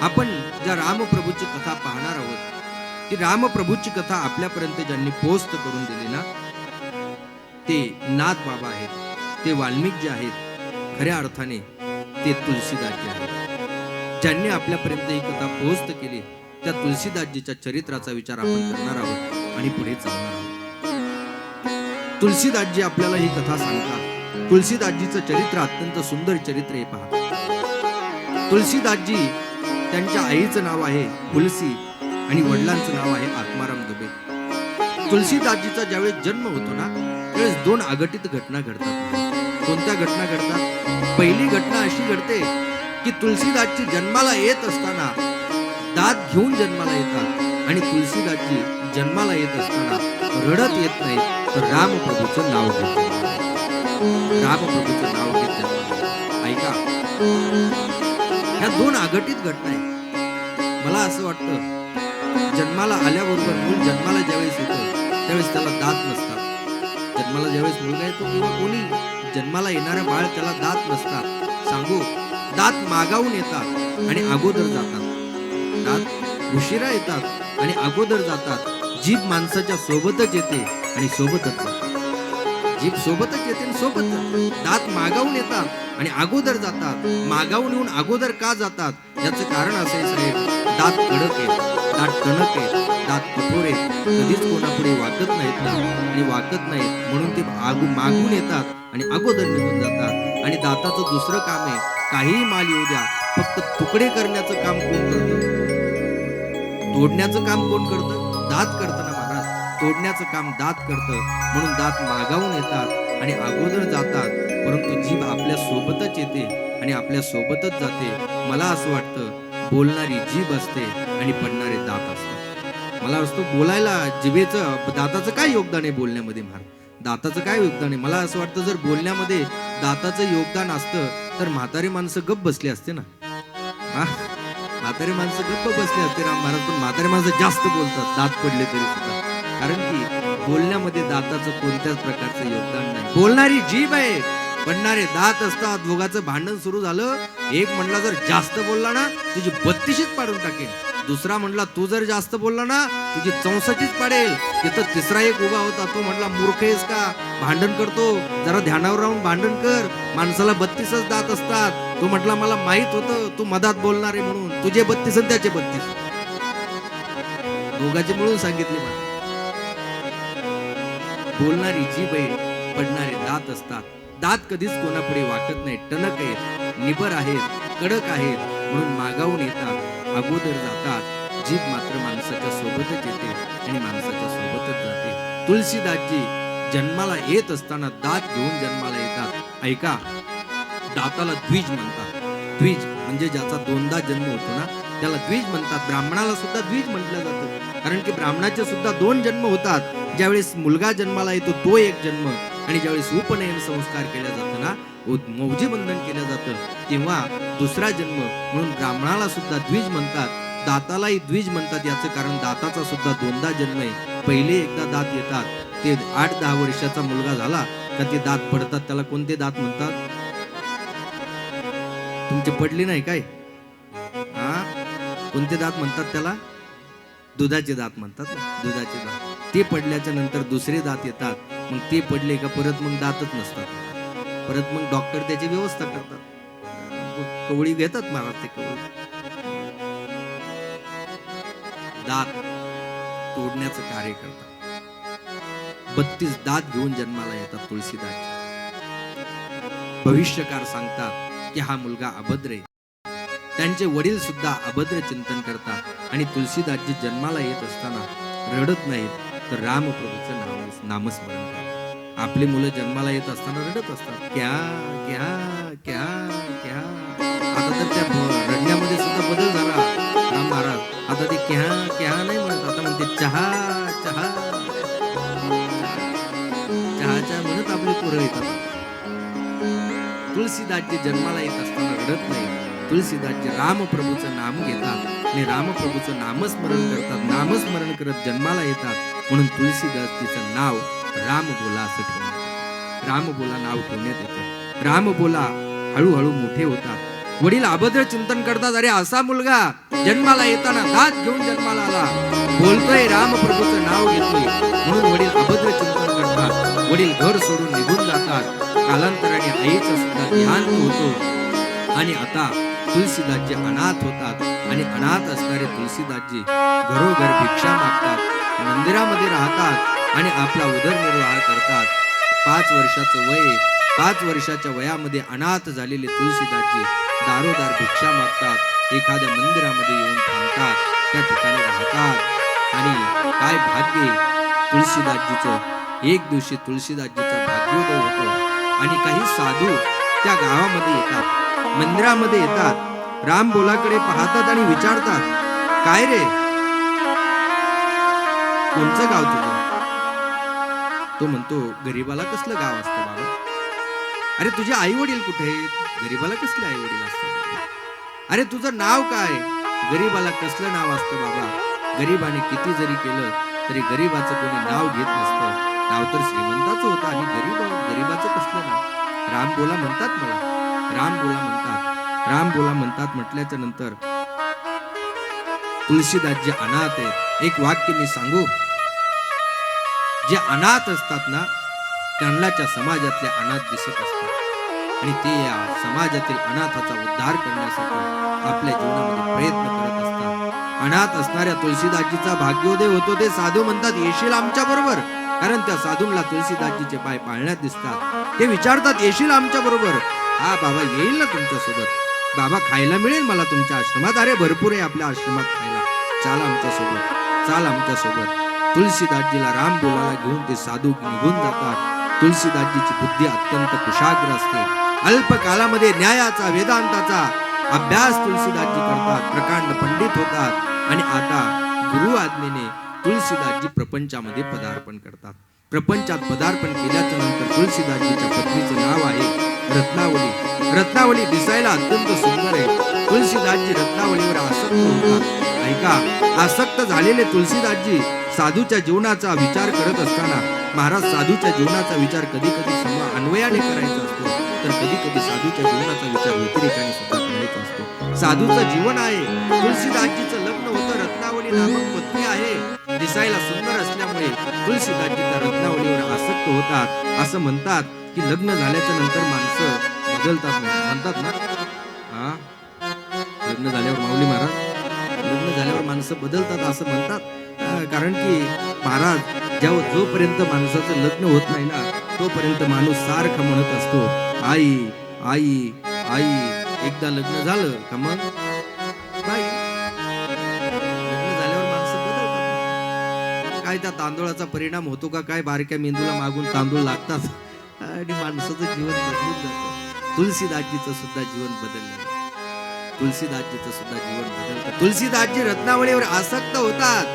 आपण ज्या रामप्रभूची कथा पाहणार आहोत ती रामप्रभूची कथा आपल्यापर्यंत ज्यांनी पोस्ट करून दिली ना ते नाथ बाबा आहेत ते वाल्मिक जे आहेत खऱ्या अर्थाने ते तुलसीदासजी आहेत. ज्यांनी आपल्यापर्यंत ही कथा पोस्ट केली त्या तुलसीदासजीच्या चरित्राचा विचार आपण करणार आहोत आणि पुढे चालणार आहोत. तुलसीदासजी आपल्याला ही कथा सांगतात. तुलसीदासजीचं चरित्र अत्यंत सुंदर चरित्र आहे पहा. तुलसीदासजी त्यांच्या आईचं नाव आहे तुलसी आणि वडिलांचं नाव आहे आत्माराम दुबे. तुलसीदासजीचा ज्यावेळेस जन्म होतो ना त्यावेळेस दोन अघटित घटना घडतात. कोणत्या घटना घडतात? पहिली घटना अशी घडते की तुलसीदासजी जन्माला येत असताना दात घेऊन जन्माला येतात आणि तुलसीदासजी जन्माला येत असताना रडत येत नाही तर रामप्रभूचं नाव घेत रामप्रभूचं नाव घेत ऐका. ह्या दोन अघटित घटना आहेत मला असं वाटतं जन्माला आल्याबरोबर मूल जन्माला ज्यावेळेस येतं त्यावेळेस त्याला दात नसतात. जन्माला ज्यावेळेस मुलगा येतो किंवा कोणी? जन्माला येणारा बाळ त्याला दात नसतात. सांगू दात मागावून येतात आणि अगोदर जातात. दात उशिरा येतात आणि अगोदर जातात. जीभ माणसाच्या सोबतच येते आणि सोबतच जातात जीभ सोबतच येते सोबत दात मागावून येतात आणि अगोदर जातात. मागावून येऊन अगोदर का जातात? याचं कारण असे साहेब दात कडक आहेत दात टणक आहेत दात कठोर आहेत. कधीच कोणापुढे वाकत नाहीत ना. आणि वाकत नाहीत म्हणून ते आगू मागून येतात आणि अगोदर निघून जातात. आणि दाताचं दुसरं काम आहे काहीही माल येऊ द्या फक्त तुकडे करण्याचं काम कोण करतं? तोडण्याचं काम कोण करतं? दात करतं तोडण्याचं काम दात करतं म्हणून दात मागावून येतात आणि अगोदर जातात. परंतु जीभ आपल्या सोबतच येते आणि आपल्या सोबतच जाते. मला असं वाटतं बोलणारी जीभ असते आणि पडणारे दात असतात. मला असतो बोलायला जिभेचं दाताचं काय योगदान आहे बोलण्यामध्ये महाराज? दाताचं काय योगदान आहे? मला असं वाटतं जर बोलण्यामध्ये दाताचं योगदान असतं तर म्हातारी माणसं गप्प बसली असते ना? हा? म्हातारी माणसं गप्प बसली असते राम महाराज पण म्हातारी माणसं जास्त बोलतात दात पडले तरी सुद्धा. कारण की बोलण्यामध्ये दाताचं कोणत्याच प्रकारचं योगदान नाही. बोलणारी जीभ आहे पडणारे दात असतात दोघाचं भांडण सुरू झालं. एक म्हणला जर जास्त बोलला ना तुझी बत्तीशीच पाडून टाकेल दुसरा म्हणला तू जर जास्त बोलला ना तुझी चौसष्टीच पाडेल. तिथं तिसरा एक उभा होता तो म्हणला मूर्ख आहेस का? भांडण करतो. जरा ध्यानावर राहून भांडण कर. माणसाला बत्तीसच दात असतात. तो म्हटला मला माहीत होतं तू मधात बोलणार आहे म्हणून. तुझे बत्तीस आणि त्याचे बत्तीस. दोघांचे मिळून सांगितले मला. बोलणारी जीभ आहे पडणारे दात असतात दात कधीच कोणापुढे वाकत नाही. टणक आहेत निबर आहेत कडक आहेत म्हणून मागावून येतात अगोदर जातात. जीभ मात्र माणसाच्या सोबतच येते आणि माणसाच्या सोबतच जाते. तुलसीदासजी जन्माला येत असताना दात घेऊन जन्माला येतात. ऐका दाताला द्विज म्हणतात. द्विज म्हणजे ज्याचा दोनदा जन्म होतो ना त्याला द्विज म्हणतात. ब्राह्मणाला सुद्धा द्विज म्हटलं जातं. कारण की ब्राह्मणाचे सुद्धा दोन जन्म होतात. ज्यावेळेस मुलगा जन्माला येतो तो एक जन्म. आणि ज्यावेळेस उपनयन संस्कार केला जातो ना उद- मौजी बंधन केलं जातं. तेव्हा दुसरा जन्म म्हणून ब्राह्मणाला सुद्धा द्विज म्हणतात. दातालाही द्विज म्हणतात. याचं कारण दाताचा सुद्धा दोनदा जन्म आहे. पहिले एकदा दात येतात. ते आठ दहा वर्षाचा मुलगा झाला का ते दात पडतात. त्याला कोणते दात म्हणतात? तुमचे पडले नाही काय? कोणते दात म्हणतात त्याला? दुधाचे दात म्हणतात ना दुधाचे दात. ते पडल्याच्या नंतर दुसरे दात येतात. मग ते पडले का परत मग दातच नसतात. परत मग डॉक्टर त्याची व्यवस्था करतात. कवळी घेतात महाराज ते कवळी. दात तोडण्याचं कार्य करतात. बत्तीस दात घेऊन जन्माला येतात तुळशीदास भविष्यकार सांगतात की हा मुलगा अभद्र आहे. त्यांचे वडील सुद्धा अभद्र चिंतन करतात. आणि तुलसीदासजी जन्माला येत असताना रडत नाहीत तर रामप्रभूचं नाम नामस्मरण करतात. आपली मुलं जन्माला येत असताना रडत असतात. क्या क्या क्या क्या. आता तर त्या रडण्यामध्ये सुद्धा बदल झाला. राम महाराज आता ते क्या क्या नाही म्हणत. आता म्हणते चहा चहा. चहाच्या म्हणत आपली पोरं येतात. तुलसीदासजी जन्माला येत असताना रडत नाही तुलसीदासजी रामप्रभूचं नाम घेतात. आणि रामप्रभूचं नामस्मरण करतात. नामस्मरण करत जन्माला येतात. म्हणून तुलसीदासजीचं नाव रामबोला असं ठेवण्यात रामबोला नाव ठेवण्यात येतं. रामबोला हळूहळू मोठे होतात. वडील अभद्र चिंतन करतात. अरे असा मुलगा जन्माला येताना दात घेऊन जन्माला आला. बोलतोय रामप्रभूचं नाव घेतोय. म्हणून वडील अभद्र चिंतन करतात. वडील घर सोडून निघून जातात. कालांतराने आईचं सुद्धा ध्यान होतो. आणि आता तुलसीदासजी अनाथ होतात आणि अनाथ असणारे तुलसीदासजी घरोघर भिक्षा मागतात मंदिरामध्ये राहतात आणि आपला उदरनिर्वाह करतात. पाच वर्षाचं वय पाच वर्षाच्या वयामध्ये अनाथ झालेले तुलसीदासजी दारोदार भिक्षा मागतात एखाद्या मंदिरामध्ये येऊन थांबतात त्या ठिकाणी राहतात. आणि काय भाग्य तुलसीदासजीचं. एक दिवशी तुलसीदासजीचा भाग्योदय होतो आणि काही साधू त्या गावामध्ये येतात. मंदिरामध्ये येतात. राम बोलाकडे पाहतात आणि विचारतात काय रे? कोणचं गाव तुझं? तो म्हणतो गरीबाला कसलं गाव असतं बाबा? अरे तुझे आई वडील कुठे? गरीबाला कसले आई वडील असतात अरे तुझं नाव काय? गरीबाला कसलं नाव असतं बाबा? गरीबाने किती जरी केलं तरी गरीबाचं कोणी नाव घेत नसतं. नाव तर श्रीमंताचं होतं आणि गरीब गरीबाचं कसलं नाव? राम बोला म्हणतात मला राम बोला म्हणतात. राम बोला म्हणतात म्हटल्याच्या नंतर तुलसीदास जे अनाथ आहेत. एक वाक्य मी सांगू? जे अनाथ असतात ना त्यांनाच्या समाजातले अनाथ दिसत असतात. आणि ते या समाजातील अनाथाचा उद्धार करण्यासाठी आपल्या जीवनामध्ये प्रयत्न करत असतात. अनाथ असणाऱ्या तुलसीदासजीचा भाग्योदय होतो ते साधू म्हणतात येशील आमच्या बरोबर. कारण त्या साधूंना तुलसीदासजीचे पाय पाळण्यात दिसतात. ते विचारतात येशील आमच्या बरोबर? हा बाबा येईल ना तुमच्यासोबत बाबा खायला मिळेल मला तुमच्या आश्रमात. अरे भरपूर आहे आपल्या आश्रमात खायला. चाल आमच्यासोबत चाल आमच्यासोबत तुलसीदासजीला राम बोलायला घेऊन ते साधू निघून जातात. तुलसीदासजीची बुद्धी अत्यंत कुशाग्र असते. अल्प कालामध्ये न्यायाचा वेदांताचा अभ्यास तुलसीदासजी करतात. प्रकांड पंडित होतात. आणि आता गुरु आज्ञेने तुलसीदासजी प्रपंचामध्ये पदार्पण करतात. प्रपंचात पदार्पण केल्याच्यानंतर तुलसीदासजीच्या पत्नीचे नाव आहे रत्नावली. रत्नावली दिसायला अत्यंत सुंदर आहे. तुलसीदासजी रत्नावलीवर आसक्त होता. ऐका आसक्त झालेले तुलसीदासजी साधूच्या जीवनाचा विचार करत असताना महाराज साधूच्या जीवनाचा विचार कधी कधी सम अन्वयाने करायचा असतो तर कधी कधी साधूच्या जीवनाचा विचार व्यतिरेकाने सुद्धा करायचा असतो. साधूचं जीवन आहे. तुलसीदासजीचं लग्न होतं रत्नावली नामक दिसायला सुंदर असल्यामुळे तुळशीदास त्या रत्नावलीवर आसक्त होतात. असं म्हणतात की लग्न झाल्याच्यानंतर माणसं बदलतात म्हणतात ना? हा? लग्न झाल्यावर माऊली महाराज? लग्न झाल्यावर माणसं बदलतात असं म्हणतात? कारण की महाराज जेव्हा जोपर्यंत माणसाचं लग्न होत नाही ना तोपर्यंत माणूस सारखा म्हणत असतो आई आई आई एकदा लग्न झालं का मग? काय त्या तांदूळाचा परिणाम होतो का? काय बारक्या मेंदूला मागून तांदूळ लागतात? आणि माणसाचं जीवन बदलून जातं. तुलसीदासजीचं सुद्धा जीवन बदललं. तुलसीदासजीचं सुद्धा जीवन बदलतं. तुलसीदासजी रत्नावळीवर आसक्त होतात.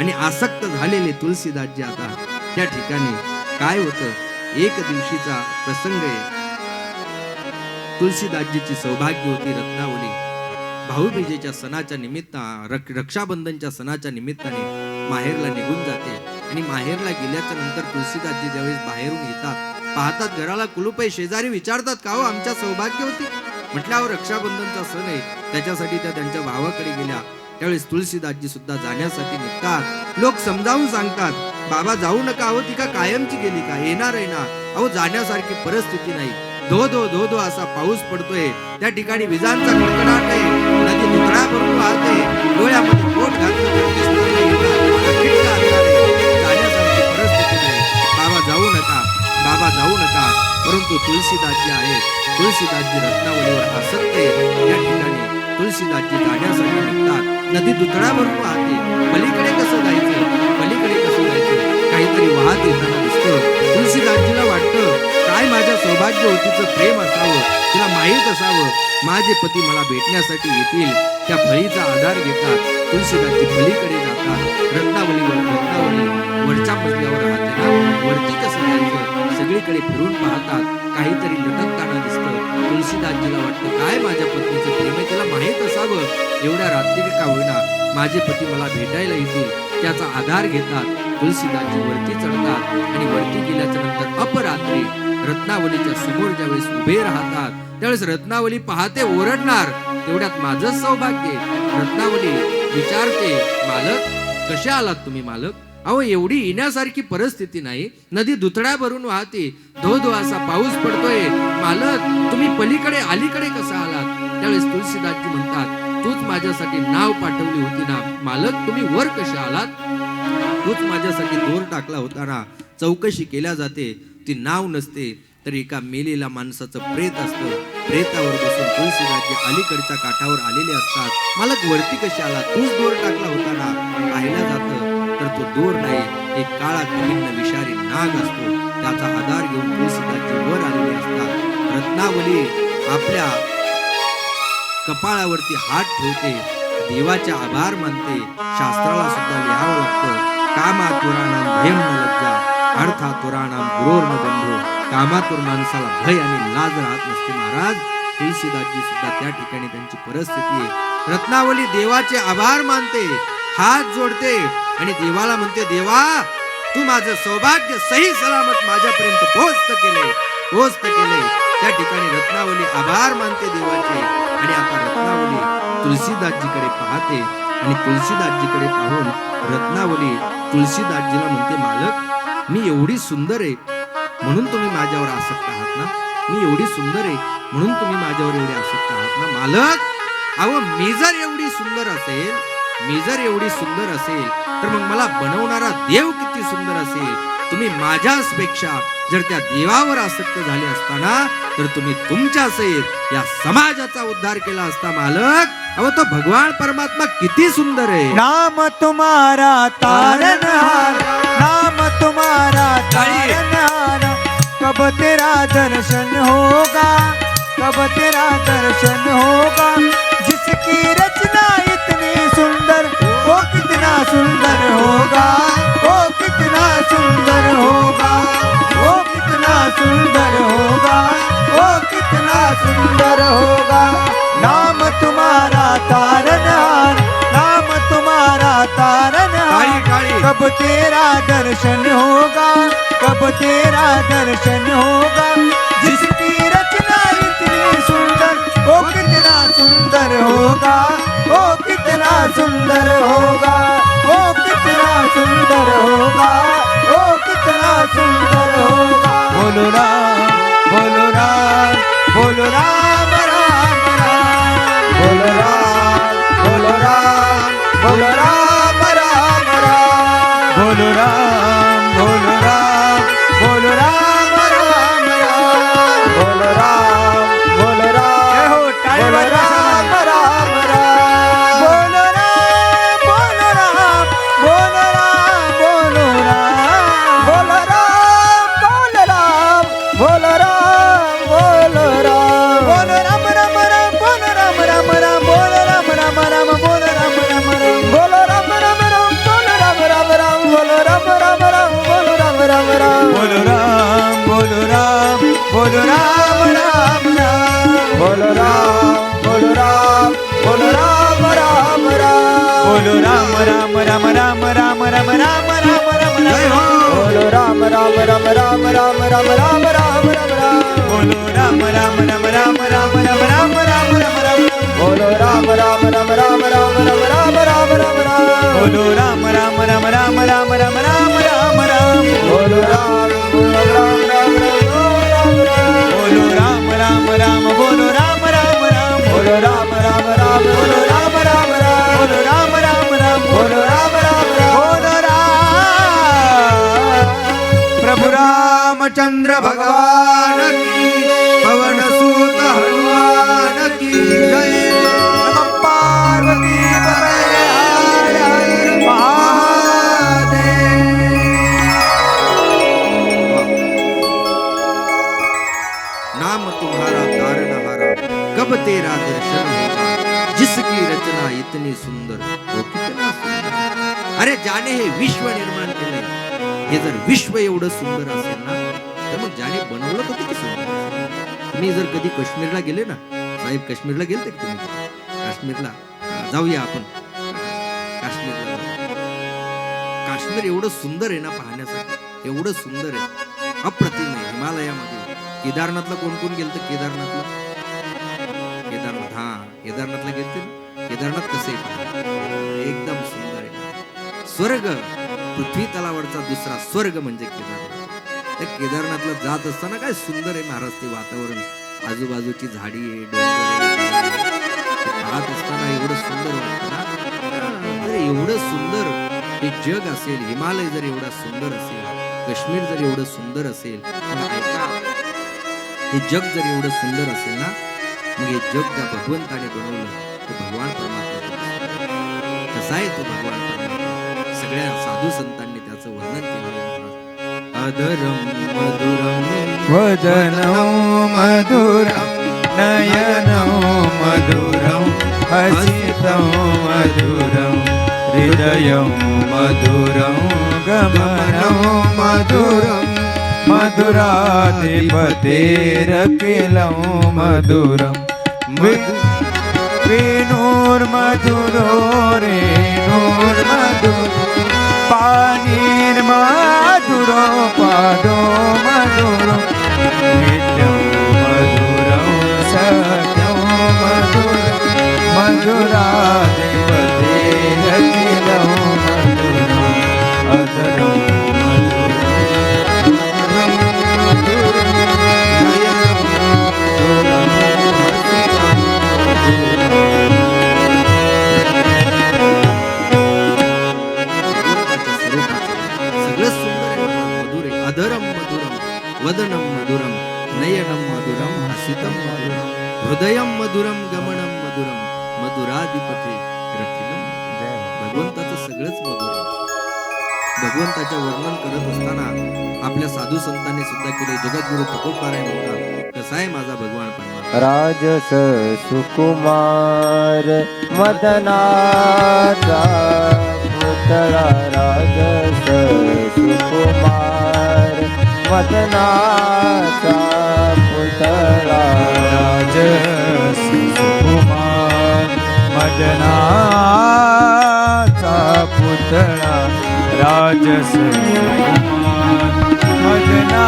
आणि आसक्त झालेले तुलसीदासजी आता त्या ठिकाणी काय होतं? एक दिवशीचा प्रसंग आहे. तुलसीदासजीची सौभाग्य होती रत्नावली भाऊबीजेच्या सणाच्या निमित्ता रक्षाबंधनच्या सणाच्या निमित्ताने माहेरला निघून जाते. आणि माहेरला गेल्याच्यानंतर तुलसीदासजी ज्यावेळेस बाहेरून येतात पाहतात घराला कुलूप आहे शेजारी विचारतात का हो आमच्या सौभाग्य होती? म्हटल्यावर रक्षाबंधनचा सण आहे. त्याच्यासाठी त्या त्यांच्या भावाकडे गेल्या. त्यावेळेस तुलसीदासजी सुद्धा जाण्यासाठी निघतात. लोक समजावून सांगतात बाबा जाऊ नका अहो ती का कायमची गेली का? येणार आहे ना. अहो जाण्यासारखी परिस्थिती नाही. धो धो धो धो असा पाऊस पडतोय. त्या ठिकाणी विजांचा कडकडाट आहे. नदी दुतळा भरून वाहते. डोळ्यामध्ये बोट घातलं तर दिसणार जाण्यासारखी बाबा जाऊ नका बाबा जाऊ नका परंतु तुलसीदासजी आहेत. तुलसीदासजी रत्नावलीवर आसक्त या ठिकाणी तुलसीदासजी जाण्यासाठी निघतात. नदी दुतळा वाहते. पलीकडे कसं जायचं? पलीकडे कसं जायचं? काहीतरी वाहत येताना दिसतं तुलसीदासजीला वाटतं काय माझ्या सौभाग्यवतीचं प्रेम असावं तिला माहीत असावं. माझे पती मला भेटण्यासाठी येतील त्या फळीचा आधार घेतात. तुलसीदासजी फळीकडे जातात. रत्नावलीवर रत्नावली वरच्या पसल्यावर राहते वरती कसं जायचं सगळीकडे फिरून पाहतात. काहीतरी लटकताना दिसतं. तुलसीदासजीला वाटतं काय माझ्या पत्नीचं प्रेम आहे त्याला माहीत असावं. एवढ्या रात्री का होईना माझे पती मला भेटायला येतील त्याचा आधार घेतात. तुलसीदासजी वरती चढतात आणि वरती गेल्याच्यानंतर अपरात्री रत्नावलीच्या समोर ज्यावेळेस उभे राहतात त्यावेळेस रत्नावली पाहते ओरडणार. तेवढ्यात माझंच सौभाग्य रत्नावली विचारते मालक कसे आलात तुम्ही मालक? अहो एवढी येण्यासारखी परिस्थिती नाही. नदी दुतड्या भरून वाहते. धो धो असा पाऊस पडतोय. मालक तुम्ही पलीकडे अलीकडे कसा आलात? त्यावेळेस तुलसीदासजी म्हणतात तूच माझ्यासाठी नाव पाठवली होती ना. मालक तुम्ही वर कसे आलात? तूच माझ्यासाठी दोर टाकला होताना चौकशी केल्या जाते. ती नाव नसते. तर एका मेलेल्या माणसाचं प्रेत असतं. प्रेतावर बसून तुळशीदासजी अलीकडच्या काठावर आलेले असतात. मालक वरती कशी आला? तूच दोर टाकला होताना पाहिलं जातं. तर तो दोर नाही एक काळा कठीण विषारी नाग असतो. त्याचा आधार घेऊन तुळशीदासजी वर आलेले असतात. रत्नावली आपल्या कपाळावरती हात ठेवते. देवाचे आभार मानते. शास्त्राला सुद्धा लिहावं लागतं. कामातुराणाम भयम न लज्जा अर्था गुरोर न बंधो कामातुर माणसाला भय आणि लाज राहत नसते महाराज. तुलसीदासजी सुद्धा त्या ठिकाणी त्यांची परिस्थिती आहे. रत्नावली देवाचे आभार मानते हात जोडते आणि देवाला म्हणते देवा तू माझं सौभाग्य सही सलामत माझ्यापर्यंत पोहोचत केले पोहोचत केले. त्या ठिकाणी रत्नावली आभार मानते देवाचे. आणि आता रत्नावली तुलसीदासजीकडे पाहते. आणि तुलसीदासजीकडे पाहून रत्नावली तुलसीदासजीला म्हणते मालक मी एवढी सुंदर आहे म्हणून तुम्ही माझ्यावर आसक्त आहात ना? मी एवढी सुंदर आहे म्हणून तुम्ही माझ्यावर एवढे आसक्त आहात ना? मालक अहो मी जर एवढी सुंदर असेल मी जर एवढी सुंदर असेल तर मग मला बनवणारा देव किती सुंदर असेल? तुम्ही माझ्याच पेक्षा जर त्या देवावर आसक्त झाले असताना तर तुम्ही तुमच्या असेल या समाजाचा उद्धार केला असता मालक. अहो तो भगवान परमात्मा किती सुंदर है नाम तुम्हारा तारनहार नाम तुम्हारा तारनहार कब तेरा दर्शन होगा? कब तेरा दर्शन होगा? जिसकी रचना इतनी सुंदर वो कितना सुंदर होगा? वो कितना सुंदर होगा? कब तेरा दर्शन होगा कब तेरा दर्शन होगा? जिसकी रचना इतनी सुंदर वो कितना सुंदर होगा वो कितना सुंदर होगा वो कितना सुंदर होगा वो कितना सुंदर होगा। बोलो राम बोलो राम बोलो राम राम राम। बोलो राम बोलो राम बोलो राम राम। হলো না राम राम राम राम राम राम राम राम राम हो. बोलो राम राम राम राम राम राम राम राम राम राम बोलो राम राम राम राम राम राम राम राम राम राम बोलो राम राम राम राम राम राम राम राम राम राम बोलो राम राम राम राम राम राम राम राम राम बोलो राम रामचंद्र भगवान की पवन सूत हनुमान की जय। पार्वती नाम तुम्हारा तारनहारा कब तेरा दर्शन होगा? जिसकी रचना इतनी सुंदर वो कितना सुंदर। अरे जाने हे विश्व निर्माण केलंय हे जर विश्व एवढं सुंदर असेल तर मग ज्याने बनवलं तो किती सुंदर असेल जर कधी काश्मीरला गेले ना साहेब काश्मीरला गेलते का तुम्ही? काश्मीरला? जाऊया आपण. काश्मीरला काश्मीर एवढं सुंदर आहे ना पाहण्यासाठी. एवढं सुंदर आहे. अप्रतिम आहे. हिमालयामध्ये. केदारनाथला कोण कोण गेलं केदारनाथला? केदारनाथ हा केदारनाथला गेलते ना? केदारनाथ कसे एकदम सुंदर आहे. स्वर्ग पृथ्वी तलावरचा दुसरा स्वर्ग म्हणजे केदारनाथ. त्या केदारनाथला जात असताना काय सुंदर आहे महाराज ते वातावरण. आजूबाजूची झाडी आहे डोंगर आहे, पाहत असताना एवढं सुंदर वाटतं एवढं सुंदर. हे जग असेल हिमालय जर एवढा सुंदर असेल काश्मीर जर एवढं सुंदर असेल हे जग जर एवढं सुंदर असेल ना मग हे जग त्या भगवंताने बनवलं तो भगवान परमात्मा कसा आहे तो भगवान सगळ्या साधू संत महाराज. अधरम मधुरम वदनं मधुरं नयनं मधुरं हसितं मधुरं हृदयं मधुरं गमनं मधुरं मधुराधिपतेरखिलं मधुरं वि- वेणुर्मधुरो रेणुर्मधुरो पाणिर्मधुरो maduro, pado maduro. भगवंताचं सगळंच मधुर आहे वर्णन करत असताना आपल्या साधू संतांनी सुद्धा केले. जगद्गुरु तुकोबाराय म्हणतात कसा आहे माझा भगवान परमात्मा? राजस सुकुमार मदनाचा पुतळा राजस सुकुमार मदनाचा पुतळा राजस राजनाचा पुतळा राजस. भजना